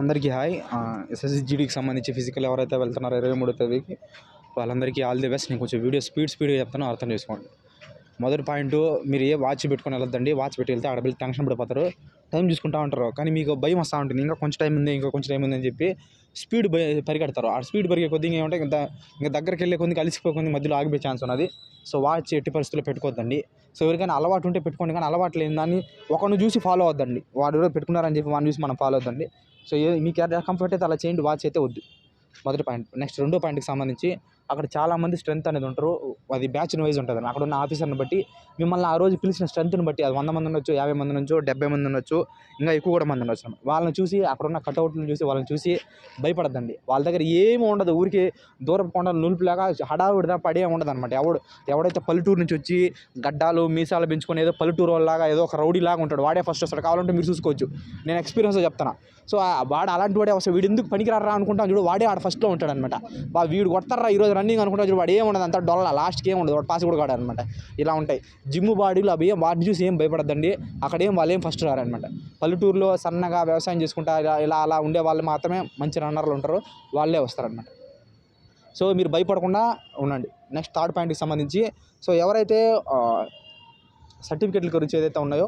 అందరికీ హాయ్. ఎస్ఎస్జిడికి సంబంధించి ఫిజికల్ ఎవరైతే వెళ్తున్నారో ఇరవై మూడో తేదీకి వాళ్ళందరికీ ఆల్ ది బెస్ట్. నేను కొంచెం వీడియో స్పీడ్ స్పీడ్గా చెప్తాను అర్థం చేసుకోండి. మొదటి పాయింట్ మీరు ఏ వాచ్ పెట్టుకొని వెళ్ళొద్దండి. వాచ్ పెట్టి వెళ్తే ఆడ టెన్షన్ పడిపోతారు. టైం చూసుకుంటా ఉంటారు. కానీ మీకు భయం వస్తూ ఉంటుంది. ఇంకా కొంచెం టైం ఉంది ఇంకా కొంచెం టైం ఉంది అని చెప్పి స్పీడ్ పరిగెడతారు. ఆ స్పీడ్ పరిగే కొద్దిగా ఏమంటే ఇంకా ఇంకా దగ్గరికి వెళ్ళే కొద్దిగా అలిసిపోయి మధ్యలో ఆగిపోయే ఛాన్స్ ఉన్నది. సో వాచ్ ఎట్టి పరిస్థితుల్లో పెట్టుకోవద్దండి. సో ఎవరికైనా అలవాటు ఉంటే పెట్టుకోండి. కానీ అలవాటు లేని దాన్ని ఒకరిని చూసి ఫాలో అవద్దండి వాడు ఎవరో పెట్టుకున్నారని చెప్పి వాడిని చూసి మనం ఫాలో అవద్దండి సో మీకు ఎలా కంఫర్ట్ అయితే అలా చేయండి వాచ్ అయితే వద్దు. మొదటి పాయింట్. నెక్స్ట్ రెండో పాయింట్కి సంబంధించి అక్కడ చాలామంది స్ట్రెంత్ అనేది ఉంటారు. అది బ్యాచ్ని వైజ్ ఉంటుంది. అక్కడ ఉన్న ఆఫీసర్ని బట్టి మిమ్మల్ని ఆ రోజు పిలిచిన స్ట్రెంత్ని బట్టి అది వంద మంది ఉండొచ్చు యాభై మంది ఉండొచ్చు డెబ్బై మంది ఉండొచ్చు ఇంకా ఎక్కువ కూడా మంది ఉండొచ్చు. వాళ్ళని చూసి అక్కడ ఉన్న కట్అవుట్లను చూసి వాళ్ళని చూసి భయపడద్దండి. వాళ్ళ దగ్గర ఏమి ఉండదు. ఊరికి దూరపు కొండ నులుపులాగా హడావిడిదా పడే ఉండదు అనమాట ఎవడు ఎవడైతే పల్లెటూరు నుంచి వచ్చి గడ్డాలు మీసాలు పెంచుకొని ఏదో పల్లెటూరు వాళ్ళలాగా ఏదో ఒక రౌడీ లాగా ఉంటాడు. వాడే ఫస్ట్ వస్తాడు. కావాలంటే మీరు చూసుకోవచ్చు. నేను ఎక్స్పీరియన్స్ చెప్తాను సో ఆ వాడు అలాంటి వాడే వస్తాడు. వీడు ఎందుకు పనికిరారా అనుకుంటాను చూడు. వాడే ఆడ ఫస్ట్లో ఉంటాడు అనమాట వీడు కొడతారా ఈరోజు రన్నింగ్ అనుకుంటా చూడు వాడు ఏముండదు ఉండదు అంతా డొల్ల లాస్ట్కి ఏం ఉండదు వాడు పాస్ కూడా కాడు అనమాట. ఇలా ఉంటాయి. జిమ్ బాడీలు అవి ఏం వాటిని చూసి ఏం భయపడద్దండి. అక్కడ ఏం వాళ్ళు ఏం ఫస్ట్ రారనమాట. పల్లెటూరులో సన్నగా వ్యవసాయం చేసుకుంటా ఇలా ఇలా అలా ఉండే వాళ్ళు మాత్రమే మంచి రన్నర్లు ఉంటారు. వాళ్ళే వస్తారనమాట. సో మీరు భయపడకుండా ఉండండి. నెక్స్ట్ థర్డ్ పాయింట్కి సంబంధించి సో ఎవరైతే సర్టిఫికెట్ల గురించి ఏదైతే ఉన్నాయో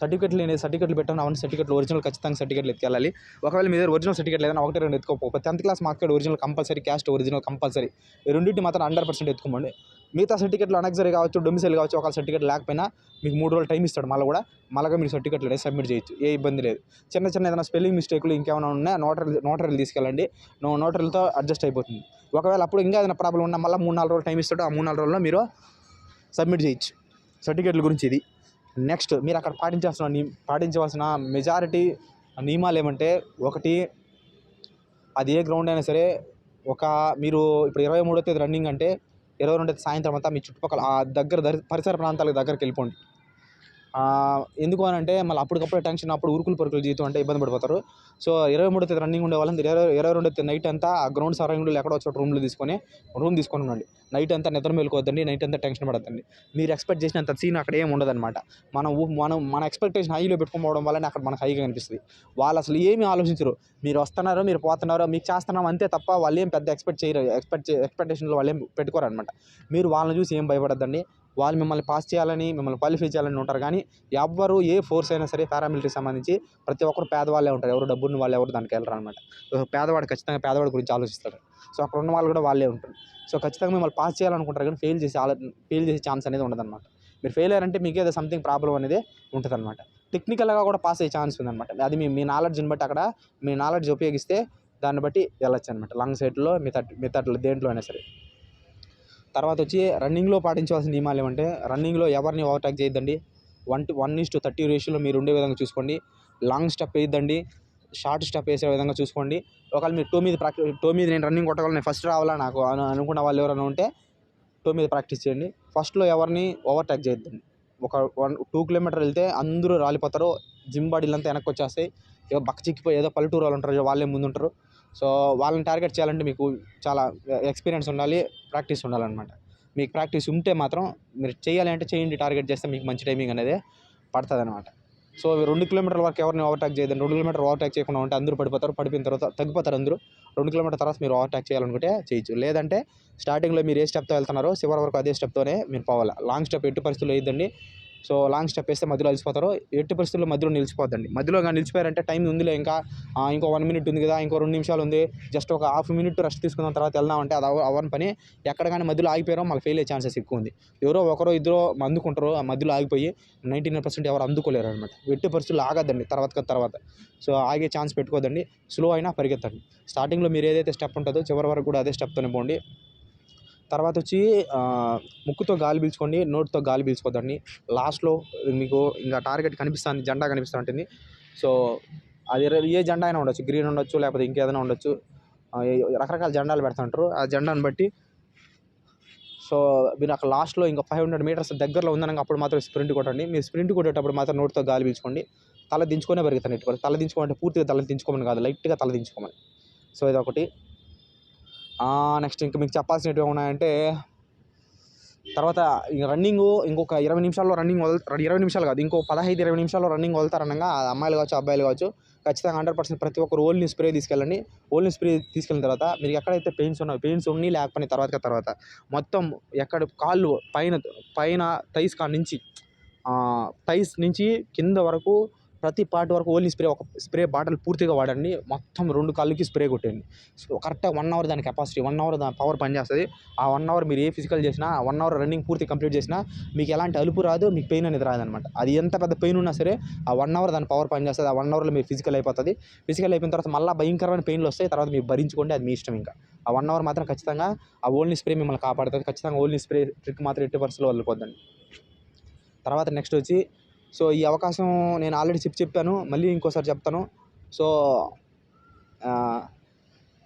సర్టిఫికెట్లు నేను సర్టిఫికెట్లు పెట్టాను అవన్నీ సర్టిఫికెట్లు ఒరిజినల్ ఖచ్చితంగా సర్టిఫికెట్లు ఎత్తుకెళ్ళాలి. ఒకవేళ మీ దగ్గర ఒరిజినల్ సర్టిఫికెట్ లేదని ఒకటి రెండు ఎత్తుకోకపోతే tenth class marks card original compulsory caste original compulsory. రెండింటి మాత్రం హండ్రెడ్ పర్సెంట్ ఎత్తుకోమండి. మిగతా సర్టిఫికెట్లు అనగ్జరీ కావచ్చు డొమిసైల్ కావచ్చు ఒక సర్టిఫికెట్ లేకపోయినా మీకు మూడు రోజులు టైం ఇస్తాడు. మళ్ళీ కూడా మళ్ళీ మీరు సర్టిఫికెట్లు అనేది సబ్మిట్ చేయొచ్చు. ఏ ఇబ్బంది లేదు. చిన్న చిన్న ఏదైనా స్పెల్లింగ్ మిస్టేక్లు ఇంకేమైనా ఉన్నా నోటరీ నోటరీలు తీసుకెళ్ళండి. నో నోటరీలతో అడ్జస్ట్ అయిపోతుంది. ఒకవేళ అప్పుడు ఇంకా ఏదైనా ప్రాబ్లం ఉన్నా మళ్ళీ మూడు నాలుగు రోజులు టైం ఇస్తాడు ఆ మూడు నాలుగు రోజుల్లో మీరు సబ్మిట్ చేయొచ్చు. సర్టిఫికెట్ల గురించి ఇది. నెక్స్ట్ మీరు అక్కడ పాటించాల్సిన పాటించవలసిన మెజారిటీ నియమాలు ఏమంటే ఒకటి అది ఏ గ్రౌండ్ అయినా సరే ఒక మీరు ఇప్పుడు ఇరవై మూడో తేదీ రన్నింగ్ అంటే ఇరవై రెండో తేదీ సాయంత్రం అంతా మీ చుట్టుపక్కల ఆ దగ్గర దరి పరిసర ప్రాంతాలకు దగ్గరికి వెళ్ళిపోండి ఎందుకు అని అంటే మళ్ళీ అప్పటికప్పుడు టెన్షన్ అప్పుడు ఉరుకులు పరుకులు జీవితం అంటే ఇబ్బంది పడిపోతారు. సో ఇరవై మూడో తేదీ రన్నింగ్ ఉండే వాళ్ళని ఇరవై ఇరవై రెండో తేదీ నైట్ అంతా ఆ గ్రౌండ్ సరౌండింగ్లో ఎక్కడో చోట రూమ్లో తీసుకొని రూమ్ తీసుకొని ఉండండి. నైట్ అంతా నిద్ర మేలుకోవద్దండి నైట్ అంతా టెన్షన్ పడద్దండి. మీరు ఎక్స్పెక్ట్ చేసినంత సీన్ అక్కడ ఏం ఉండదన్నమాట. మనం మనం మన ఎక్స్పెక్టేషన్ హైలో పెట్టుకోవడం వల్లనే అక్కడ మనకు హైగా కనిపిస్తుంది. వాళ్ళు అసలు ఏమీ ఆలోచించరు. మీరు వస్తున్నారో మీరు పోతున్నారో మీకు చేస్తున్నాం అంతే తప్ప వాళ్ళు ఏం పెద్ద ఎక్స్పెక్ట్ చేయరు. ఎక్స్పెక్ట్ ఎక్స్పెక్టేషన్లో వాళ్ళు ఏం పెట్టుకోరు అనమాట మీరు వాళ్ళని చూసి ఏం భయపడద్దండి? వాళ్ళు మిమ్మల్ని పాస్ చేయాలని మిమ్మల్ని క్వాలిఫై చేయాలని ఉంటారు. కానీ ఎవ్వరు ఏ ఫోర్స్ అయినా సరే పారామిలిటరీ సంబంధించి ప్రతి ఒక్కరు పేదవాళ్ళే ఉంటారు. ఎవరు డబ్బున్న వాళ్ళు ఎవరు దానికి వెళ్ళరు అనమాట పేదవాడు ఖచ్చితంగా పేదవాడి గురించి ఆలోచిస్తాడు. సో అక్కడ ఉన్న వాళ్ళు కూడా వాళ్ళే ఉంటారు. సో ఖచ్చితంగా మిమ్మల్ని పాస్ చేయాలనుకుంటారు కానీ ఫెయిల్ చేసి ఆలో ఫెయిల్ చేసే ఛాన్స్ అనేది ఉండదన్నమాట. మీరు ఫెయిల్ అయ్యారంటే మీకు ఏదో సంథింగ్ ప్రాబ్లం అనేది ఉంటుందన్నమాట. టెక్నికల్గా కూడా పాస్ అయ్యే ఛాన్స్ ఉందన్నమాట. అది మీ మీ నాలెడ్జ్ని బట్టి అక్కడ మీ నాలెడ్జ్ ఉపయోగిస్తే దాన్ని బట్టి వెళ్ళొచ్చు అనమాట లాంగ్ సైడ్లో మిత మితట్లో దేంట్లో అయినా సరే. తర్వాత వచ్చి రన్నింగ్లో పాటించవలసిన నియమాలు ఏమంటే రన్నింగ్లో ఎవరిని ఓవర్టేక్ చేయొద్దండి. One to one is to thirty రేషియోలో మీరు ఉండే విధంగా చూసుకోండి. లాంగ్ స్టెప్ వేయద్దండి. షార్ట్ స్టెప్ వేసే విధంగా చూసుకోండి. ఒకవేళ మీరు టో మీద ప్రాక్టీస్ టో మీద నేను రన్నింగ్ కొట్టగలను నేను ఫస్ట్ రావాలా నాకు అని అనుకున్న వాళ్ళు ఎవరైనా ఉంటే టో మీద ప్రాక్టీస్ చేయండి. ఫస్ట్లో ఎవరిని ఓవర్టేక్ చేయొద్దండి. ఒక వన్ టూ కిలోమీటర్ వెళ్తే అందరూ రాలిపోతారు. జిమ్ బాడీలు అంతా వెనక్కి వచ్చేస్తాయి ఏదో బక్క చిక్కిపోయి ఏదో పల్లెటూరు వాళ్ళు ఉంటారు వాళ్ళే ముందుంటారు. సో వాళ్ళని టార్గెట్ చేయాలంటే మీకు చాలా ఎక్స్పీరియన్స్ ఉండాలి. ప్రాక్టీస్ ఉండాలన్నమాట. మీకు ప్రాక్టీస్ ఉంటే మాత్రం మీరు చేయాలి అంటే చేయండి టార్గెట్ చేస్తే మీకు మంచి టైమింగ్ అనేది పడుతుంది అనమాట సో రెండు కిలోమీటర్ల వరకు ఎవరిని ఓవర్టాక్ చేయదండి రెండు కిలోమీటర్ ఓవర్టాక్ చేయకుండా ఉంటే అందరూ పడిపోతారు. పడిపోయిన తర్వాత తగ్గిపోతారు అందరూ. రెండు కిలోమీటర్ తర్వాత మీరు ఓవర్టాక్ చేయాలనుకుంటే చేయొచ్చు. లేదంటే స్టార్టింగ్లో మీరు ఏ స్టెప్తో వెళ్తున్నారో చివరి వరకు అదే స్టెప్తోనే మీరు పోవాలి. లాంగ్ స్టెప్ ఎట్టి పరిస్థితుల్లో వేయద్దండి. సో లాంగ్ స్టెప్ వేస్తే మధ్యలో అలసిపోతారు ఎట్టి పరిస్థితుల్లో మధ్యలో నిలిచిపోద్దండి. మధ్యలో కానీ నిలిచిపోయారంటే టైం ఉందిలే ఇంకా ఇంకో వన్ మినిట్ ఉంది కదా ఇంకో రెండు నిమిషాలు ఉంది జస్ట్ ఒక హాఫ్ మినిట్ రెస్ట్ తీసుకున్న తర్వాత వెళ్దామంటే అది అవ- అవ్వని పని. ఎక్కడ కానీ మధ్యలో ఆగిపోయారో మళ్ళీ ఫెయిల్ అయ్యే ఛాన్సెస్ ఎక్కువ ఉంది. ఎవరో ఒకరో ఇద్దరు అందుకుంటారు ఆ మధ్యలో ఆగిపోయి నైంటీ నైన్ పర్సెంట్ ఎవరు అందుకోలేరు అనమాట ఎట్టి పరిస్థితులు ఆగద్దండి తర్వాత తర్వాత. సో ఆగే ఛాన్స్ పెట్టుకోదండి స్లో అయినా పరిగెత్తండి. స్టార్టింగ్లో మీరు ఏదైతే స్టెప్ ఉంటుందో చివరి వరకు కూడా అదే స్టెప్తోనే పోండి. తర్వాత వచ్చి ముక్కుతో గాలి పీల్చుకోండి నోటితో గాలి పీల్చుకోదండి. లాస్ట్లో మీకు ఇంకా టార్గెట్ కనిపిస్తుంది జెండా కనిపిస్తూ ఉంటుంది సో అది ఏ జెండా అయినా ఉండొచ్చు గ్రీన్ ఉండొచ్చు లేకపోతే ఇంకేదైనా ఉండొచ్చు. రకరకాల జెండాలు పెడుతుంటారు. ఆ జెండాను బట్టి సో మీరు అక్కడ లాస్ట్లో ఇంకా ఫైవ్ హండ్రెడ్ మీటర్స్ దగ్గరలో ఉందనగా అప్పుడు మాత్రం స్ప్రింట్ కొట్టండి. మీరు స్ప్రింట్ కొట్టేటప్పుడు మాత్రం నోటితో గాలి పీల్చుకోండి. తల దించుకునే పెరుగుతాను ఇటు తల దించుకోమంటే పూర్తిగా తల దించుకోమని కాదు లైట్గా తల దించుకోమని. సో ఇది ఒకటి నెక్స్ట్ ఇంకా మీకు చెప్పాల్సినవి ఉన్నాయంటే తర్వాత రన్నింగ్ ఇంకొక ఇరవై నిమిషాల్లో రన్నింగ్ వదులు ఇరవై నిమిషాలు కాదు ఇంకో పదహైదు ఇరవై నిమిషాల్లో రన్నింగ్ వదులుతారనగా ఆ అమ్మాయిలు కావచ్చు అబ్బాయిలు కావచ్చు ఖచ్చితంగా హండ్రెడ్ పర్సెంట్ ప్రతి ఒక్కరు ఓల్ని స్ప్రే తీసుకెళ్ళండి. ఓల్ని స్ప్రే తీసుకెళ్ళిన తర్వాత మీరు ఎక్కడైతే పెయిన్స్ ఉన్నాయో పెయిన్స్ ఉన్ని లేకపోయిన తర్వాత తర్వాత మొత్తం ఎక్కడ కాళ్ళు పైన పైన టైస్ కాడ నుంచి టైస్ నుంచి కింద వరకు ప్రతి పార్ట్ వరకు ఓన్లీ స్ప్రే ఒక స్ప్రే బాటిల్ పూర్తిగా వాడండి. మొత్తం రెండు కాళ్ళకి స్ప్రే కొట్టండి సో కరెక్ట్గా వన్ అవర్ దాని కెపాసిటీ వన్ అవర్ దాని పవర్ పనిచేస్తుంది. ఆ వన్ అవర్ మీరు ఏ ఫిజికల్ చేసినా వన్ అవర్ రన్నింగ్ పూర్తి కంప్లీట్ చేసినా మీకు ఎలాంటి అలుపు రాదు మీకు పెయిన్ అనేది రాదనమాట. అది ఎంత పెద్ద పెయిన్ ఉన్నా సరే ఆ వన్ అవర్ దాని పవర్ పనిచేస్తుంది. ఆ వన్ అవర్లో మీరు ఫిజికల్ అయిపోతుంది. ఫిజికల్ అయిపోయిన తర్వాత మళ్ళీ భయంకరమైన పెయిన్లు వస్తాయి. తర్వాత మీరు భరించుకోండి అది మీ ఇష్టం ఇంకా. ఆ వన్ అవర్ మాత్రం ఖచ్చితంగా ఆ ఓన్లీ స్ప్రే మిమ్మల్ని కాపాడుతుంది. ఖచ్చితంగా ఓన్లీ స్ప్రే ట్రిక్ మాత్రం ఎట్టి పరిస్థితుల్లో వదిలిపోద్దండి తర్వాత నెక్స్ట్ వచ్చి సో ఈ అవకాశం నేను ఆల్రెడీ చెప్పి చెప్పాను. మళ్ళీ ఇంకోసారి చెప్తాను. సో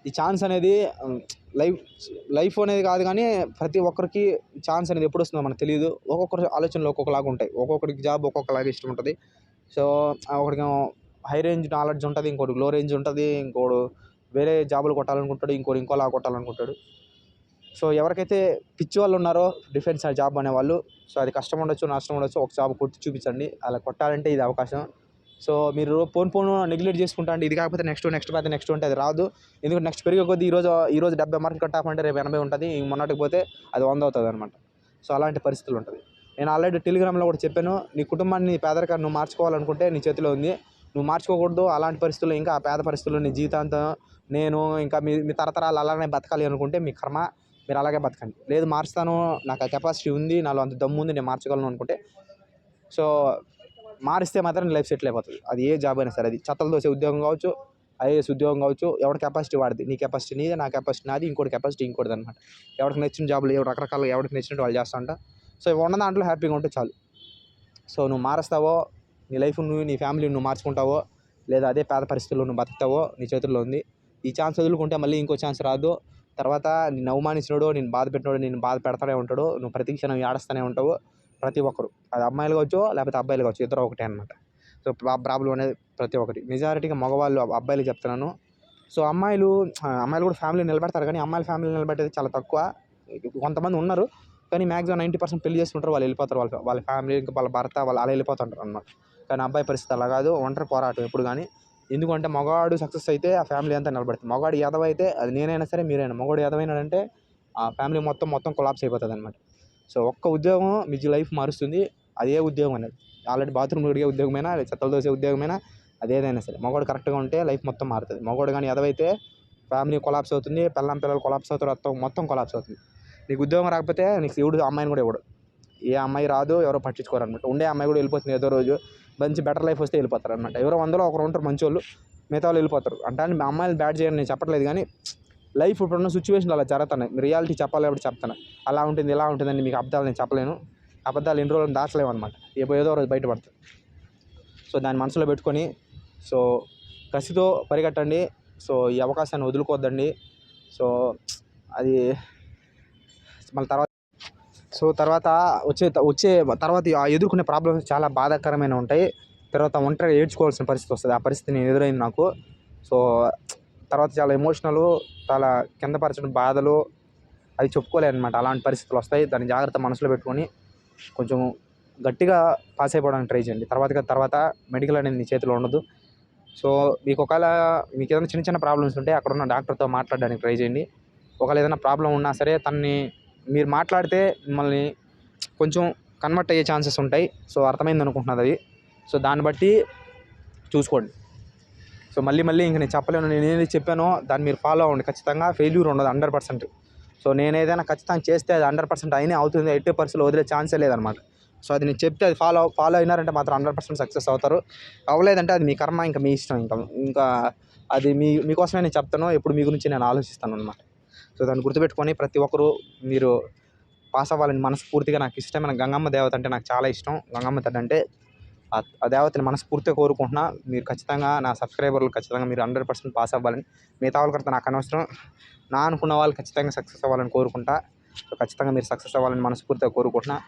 ఈ ఛాన్స్ అనేది లైఫ్ లైఫ్ అనేది కాదు కానీ ప్రతి ఒక్కరికి ఛాన్స్ అనేది ఎప్పుడు వస్తుందో మనకు తెలియదు ఒక్కొక్కరి ఆలోచనలు ఒక్కొక్కలాగా ఉంటాయి. ఒక్కొక్కరికి జాబ్ ఒక్కొక్కలాగా ఇష్టం ఉంటుంది. సో ఒకడికి హై రేంజ్ నాలెడ్జ్ ఉంటుంది ఇంకోటి లో రేంజ్ ఉంటుంది ఇంకోడు వేరే జాబులు కొట్టాలనుకుంటాడు ఇంకోటి ఇంకోలా కొట్టాలనుకుంటాడు. సో ఎవరికైతే పిచ్చి వాళ్ళు ఉన్నారో డిఫెన్స్ జాబ్ అనేవాళ్ళు సో అది కష్టం ఉండొచ్చు నష్టం ఉండొచ్చు ఒక జాబ్ కొట్టి చూపించండి. అలా కొట్టాలంటే ఇది అవకాశం. సో మీరు పోను పోను నెగ్లెక్ట్ చేసుకుంటా అంటే ఇది కాకపోతే నెక్స్ట్ నెక్స్ట్ పోతే నెక్స్ట్ ఉంటే అది రాదు. ఎందుకంటే నెక్స్ట్ పెరిగే కొద్దీ ఈరోజు ఈరోజు డెబ్బై మార్కులు కట్ ఆఫ్ అంటే రేపు ఎనభై ఉంటుంది. మొన్నటికి పోతే అది వంద అవుతుంది అనమాట సో అలాంటి పరిస్థితులు ఉంటుంది. నేను ఆల్రెడీ టెలిగ్రామ్లో కూడా చెప్పాను నీ కుటుంబాన్ని పేదరికాన్ని నువ్వు మార్చుకోవాలనుకుంటే నీ చేతిలో ఉంది. నువ్వు మార్చుకోకూడదు అలాంటి పరిస్థితుల్లో ఇంకా ఆ పేద పరిస్థితుల్లో నీ జీవితాంతం నేను ఇంకా మీ మీ తరతరాలు అలానే బతకాలి అనుకుంటే మీ కర్మ. మీరు అలాగే బతకండి. లేదు మార్చుతాను నాకు ఆ కెపాసిటీ ఉంది నాలో అంత దమ్ము ఉంది నేను మార్చగలను అనుకుంటే. సో మారిస్తే మాత్రం లైఫ్ సెటిల్ అయిపోతుంది. అది ఏ జాబ్ అయినా సరే అది చెత్తలు దోసే ఉద్యోగం కావచ్చు ఐఏఎస్ ఉద్యోగం కావచ్చు ఎవరి కెపాసిటీ వాడిది. నీ కెపాసిటీ నీదే నా కెపాసిటీ నాది ఇంకోటి కెపాసిటీ ఇంకోటిది అనమాట ఎవరికి నచ్చిన జాబులు ఎవరు రకరకాల ఎవరికి నచ్చినట్టు వాళ్ళు చేస్తూ ఉంటా. సో ఉన్న దాంట్లో హ్యాపీగా ఉంటే చాలు. సో నువ్వు మారుస్తావో నీ లైఫ్ నువ్వు నీ ఫ్యామిలీ నువ్వు మార్చుకుంటావో లేదా అదే పేద పరిస్థితుల్లో నువ్వు బతుకుతావో నీ చేతుల్లో ఉంది. ఈ ఛాన్స్ వదులుకుంటే మళ్ళీ ఇంకో ఛాన్స్ రాదు. తర్వాత నిన్ను అవమానించినోడు నేను బాధ పెట్టినోడు నేను బాధ పెడతానే ఉంటాడు నువ్వు ప్రతి క్షణం ఏడుస్తూనే ఉంటావు ప్రతి ఒక్కరు. అది అమ్మాయిలు కావచ్చు లేకపోతే అబ్బాయిలు కావచ్చు ఇద్దరు ఒకటే అనమాట సో ప్రాబ్లం అనేది ప్రతి ఒక్కటి. మెజారిటీగా మగవాళ్ళు అబ్బాయిలు చెప్తున్నాను. సో అమ్మాయిలు అమ్మాయిలు కూడా ఫ్యామిలీ నిలబెడతారు కానీ అమ్మాయిల ఫ్యామిలీ నిలబెట్టేది చాలా తక్కువ. కొంతమంది ఉన్నారు కానీ మ్యాక్సిమం నైంటీ పర్సెంట్ పెళ్ళి చేసుకుంటారు వాళ్ళు వెళ్ళిపోతారు వాళ్ళ వాళ్ళ ఫ్యామిలీ ఇంకా వాళ్ళ భర్త వాళ్ళు అలా వెళ్ళిపోతుంటారు అనమాట కానీ అబ్బాయి పరిస్థితి అలా కాదు. ఒంటరి పోరాటం ఎప్పుడు కానీ. ఎందుకంటే మగవాడు సక్సెస్ అయితే ఆ ఫ్యామిలీ అంతా నిలబడుతుంది మగవాడు యాదవ్ అయితే అది నేనైనా సరే మీరైనా. మగవాడు యాదవైనాడంటే ఆ ఫ్యామిలీ మొత్తం మొత్తం కొలాప్స్ అయిపోతుంది అనమాట సో ఒక్క ఉద్యోగం మీ లైఫ్ మారుస్తుంది. అదే ఉద్యోగం అనేది. ఆల్రెడీ బాత్రూమ్ ఉడిగే ఉద్యోగమైనా చెత్తలు దోసే ఉద్యోగమైనా అదేదైనా సరే. మగవాడు కరెక్ట్గా ఉంటే లైఫ్ మొత్తం మారుతుంది. మగవాడు కానీ ఎదవైతే ఫ్యామిలీ కొలాప్స్ అవుతుంది పిల్లం పిల్లలు కొలాప్స్ అవుతారు మొత్తం మొత్తం కొలాప్స్ అవుతుంది. నీకు ఉద్యోగం రాకపోతే నీకు ఎవడు అమ్మాయిని కూడా ఇవ్వడు. ఏ అమ్మాయి రాదు ఎవరో పట్టించుకోరు అనమాట ఉండే అమ్మాయి కూడా వెళ్ళిపోతుంది ఏదో రోజు. మంచి బెటర్ లైఫ్ వస్తే వెళ్ళిపోతారు అనమాట ఎవరో వందలో ఒకరు ఉంటారు మంచి వాళ్ళు మిగతా వాళ్ళు వెళ్ళిపోతారు. అంటే మా అమ్మాయిలు బ్యాడ్ చేయండి నేను చెప్పట్లేదు కానీ లైఫ్ ఇప్పుడున్న సిచ్యువేషన్ అలా జరుగుతున్నాయి. రియాలిటీ చెప్పాలి కాబట్టి చెప్తాను అలా ఉంటుంది ఇలా ఉంటుందని మీకు అబద్ధాలు నేను చెప్పలేను. అబద్ధాలు ఎన్ని రోజులు దాచలేము అనమాట ఏదో ఏదో రోజు బయటపడుతుంది సో దాన్ని మనసులో పెట్టుకొని సో కసితో పరిగెట్టండి. సో ఈ అవకాశాన్ని వదులుకోవద్దండి. సో అది మళ్ళీ తర్వాత సో తర్వాత వచ్చే వచ్చే తర్వాత ఎదుర్కొనే ప్రాబ్లమ్స్ చాలా బాధాకరమైన ఉంటాయి. తర్వాత ఒంటరిగా ఏడ్చుకోవాల్సిన పరిస్థితి వస్తుంది. ఆ పరిస్థితి నేను ఎదురైంది నాకు. సో తర్వాత చాలా ఎమోషనల్ చాలా కిందపరచడం బాధలు అది చెప్పుకోలేదు అనమాట అలాంటి పరిస్థితులు వస్తాయి. దాన్ని జాగ్రత్త మనసులో పెట్టుకొని కొంచెం గట్టిగా పాస్ అయిపోవడానికి ట్రై చేయండి. తర్వాత తర్వాత మెడికల్ అనేది నీ చేతిలో ఉండదు. సో మీకు ఒకవేళ మీకు ఏదైనా చిన్న చిన్న ప్రాబ్లమ్స్ ఉంటే అక్కడ ఉన్న డాక్టర్తో మాట్లాడడానికి ట్రై చేయండి. ఒకవేళ ఏదైనా ప్రాబ్లం ఉన్నా సరే తనని మీరు మాట్లాడితే మిమ్మల్ని కొంచెం కన్వర్ట్ అయ్యే ఛాన్సెస్ ఉంటాయి. సో అర్థమైంది అనుకుంటున్నది అది. సో దాన్ని బట్టి చూసుకోండి. సో మళ్ళీ మళ్ళీ ఇంక నేను చెప్పలేను. నేను ఏది చెప్పానో దాన్ని మీరు ఫాలో అవ్వండి. ఖచ్చితంగా ఫెయిల్యూర్ ఉండదు హండ్రెడ్ పర్సెంట్. సో నేను ఏదైనా ఖచ్చితంగా చేస్తే అది హండ్రెడ్ పర్సెంట్ అయినా అవుతుంది. ఎయిటీ పర్సెంట్ వదిలే ఛాన్సే లేదనమాట. సో అది నేను చెప్తే అది ఫాలో ఫాలో అయినారంటే మాత్రం హండ్రెడ్ పర్సెంట్ సక్సెస్ అవుతారు. అవ్వలేదంటే అది మీ కర్మ ఇంకా మీ ఇష్టం. ఇంకా ఇంకా అది మీ మీకోసమే నేను చెప్తాను. ఇప్పుడు మీ గురించి నేను ఆలోచిస్తాను అనమాట సో దాన్ని గుర్తుపెట్టుకొని ప్రతి ఒక్కరూ మీరు పాస్ అవ్వాలని మనస్ఫూర్తిగా నాకు ఇష్టమైన గంగమ్మ దేవత అంటే నాకు చాలా ఇష్టం. గంగమ్మ తల్లి అంటే ఆ- దేవతని మనస్ఫూర్తిగా కోరుకుంటున్నా. మీరు ఖచ్చితంగా నా సబ్స్క్రైబర్లు ఖచ్చితంగా మీరు హండ్రెడ్ పర్సెంట్ పాస్ అవ్వాలని మిగతా వాళ్ళకి నాకు అనవసరం. నా అనుకున్న వాళ్ళు ఖచ్చితంగా సక్సెస్ అవ్వాలని కోరుకుంటా. సో ఖచ్చితంగా మీరు సక్సెస్ అవ్వాలని మనస్ఫూర్తిగా కోరుకుంటున్నా.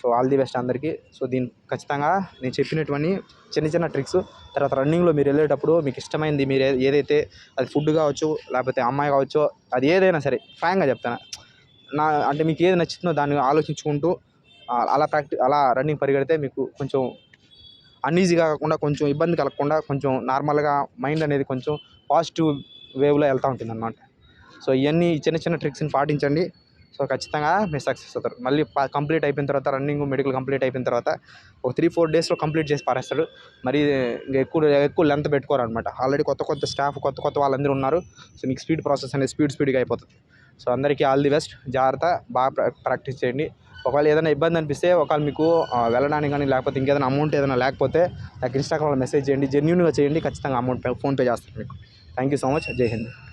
సో ఆల్ ది బెస్ట్ అందరికీ. సో దీని ఖచ్చితంగా నేను చెప్పినటువంటి చిన్న చిన్న ట్రిక్స్ తర్వాత రన్నింగ్లో మీరు వెళ్ళేటప్పుడు మీకు ఇష్టమైంది మీరు ఏదైతే అది ఫుడ్ కావచ్చు లేకపోతే అమ్మాయి కావచ్చు అది ఏదైనా సరే ఫ్రాంక్గా చెప్తాను. నా అంటే మీకు ఏది నచ్చుతుందో దాన్ని ఆలోచించుకుంటూ అలా ప్రాక్టీ అలా రన్నింగ్ పరిగెడితే మీకు కొంచెం అన్ఈజీగా కాకుండా కొంచెం ఇబ్బంది కలగకుండా కొంచెం నార్మల్గా మైండ్ అనేది కొంచెం పాజిటివ్ వేవ్లో వెళ్తూ ఉంటుంది అన్నమాట సో ఇవన్నీ చిన్న చిన్న ట్రిక్స్ని పాటించండి. సో ఖచ్చితంగా మీరు సక్సెస్ అవుతారు. మళ్ళీ కంప్లీట్ అయిపోయిన తర్వాత రన్నింగ్ మెడికల్ కంప్లీట్ అయిపోయిన తర్వాత ఒక త్రీ ఫోర్ డేస్లో కంప్లీట్ చేసి పారేస్తాడు. మరి ఇంకా ఎక్కువ ఎక్కువ లెంత్ పెట్టుకోరు అనమాట ఆల్రెడీ కొత్త కొత్త స్టాఫ్ కొత్త కొత్త వాళ్ళందరూ ఉన్నారు. సో మీకు స్పీడ్ ప్రాసెస్ అనేది స్పీడ్ స్పీడ్గా అయిపోతుంది. సో అందరికీ ఆల్ ది బెస్ట్. జాగ్రత్త బాగా ప్రా- ప్రాక్టీస్ చేయండి. ఒకవేళ ఏదైనా ఇబ్బంది అనిపిస్తే ఒకవేళ మీకు వెళ్ళడానికి కానీ లేకపోతే ఇంకేదైనా అమౌంట్ ఏదైనా లేకపోతే నాకు ఇన్స్టాగ్రామ్లో మెసేజ్ చేయండి. జెన్యున్గా చేయండి. ఖచ్చితంగా అమౌంట్ ఫోన్పే చేస్తాను మీకు. Thank you so much. జై హింద్.